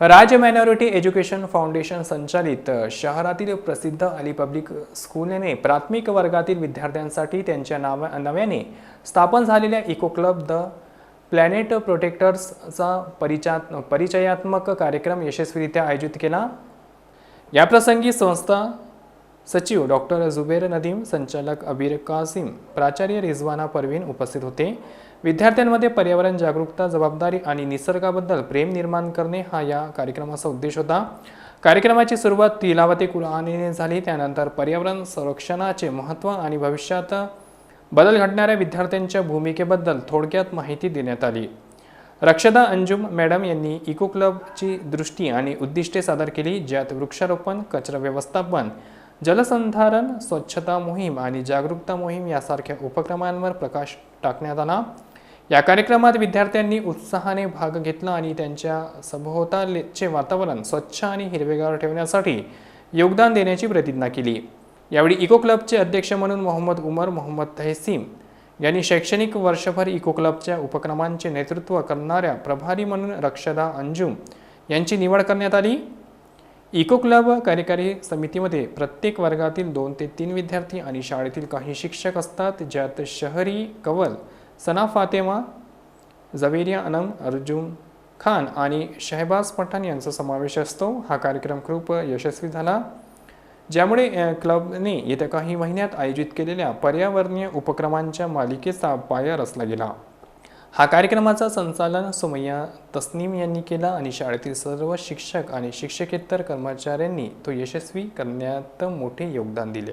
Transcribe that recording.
राज minority education foundation संचालित शहरातील प्रसिद्ध अली पब्लिक स्कूलने प्राथमिक वर्गातील विद्यार्थ्यांसाठी त्यांच्या नावा नव्याने स्थापन झालेल्या इको क्लब द प्लॅनेट प्रोटेक्टर्सचा परिचा परिचयात्मक कार्यक्रम यशस्वीरित्या आयोजित केला. याप्रसंगी संस्था सचिव डॉक्टर जुबेर नदीम संचालक अबीर कासिम प्राचार्य रिझवाना परवीन उपस्थित होते. विद्यार्थ्यांमध्ये पर्यावरण जागरूकता जबाबदारी आणि निसर्गाबद्दल प्रेम निर्माण करणे हा या कार्यक्रमाचा उद्देश होता. कार्यक्रमाची सुरुवात तिलावती कुलआनीने झाली. त्यानंतर पर्यावरण संरक्षणाचे महत्त्व आणि भविष्यात बदल घडणाऱ्या विद्यार्थ्यांच्या भूमिकेबद्दल थोडक्यात माहिती देण्यात आली. रक्षदा अंजुम मॅडम यांनी इको क्लबची दृष्टी आणि उद्दिष्टे सादर केली ज्यात वृक्षारोपण कचरा व्यवस्थापन जलसंधारण स्वच्छता मोहीम आणि जागरूकता मोहीम यासारख्या उपक्रमांवर प्रकाश टाकण्यात आला. या कार्यक्रमात विद्यार्थ्यांनी उत्साहाने भाग घेतला आणि त्यांच्या सभोवतालचे वातावरण स्वच्छ आणि हिरवेगार ठेवण्यासाठी योगदान देण्याची प्रतिज्ञा केली. यावेळी इको क्लबचे अध्यक्ष म्हणून मोहम्मद उमर मोहम्मद तहसीम यांनी शैक्षणिक वर्षभर इको क्लबच्या उपक्रमांचे नेतृत्व करणाऱ्या प्रभारी म्हणून रक्षदा अंजुम यांची निवड करण्यात आली. इको क्लब कार्यकारी समितीमध्ये प्रत्येक वर्गातील दोन ते तीन विद्यार्थी आणि शाळेतील काही शिक्षक असतात ज्यात शहरी कवल सना फातेमा जवेरिया अनम अर्जुन खान आणि शहबाज पठाण यांचा समावेश असतो. हा कार्यक्रम खूप यशस्वी झाला ज्यामुळे क्लबने येत्या काही महिन्यात आयोजित केलेल्या पर्यावरणीय उपक्रमांच्या मालिकेचा पाया रचला गेला. हा कार्यक्रमाचा संचालन सुमय्या तस्नीम यांनी केला आणि शाळेतील सर्व शिक्षक आणि शिक्षकेतर कर्मचाऱ्यांनी तो यशस्वी करण्यात मोठे योगदान दिले.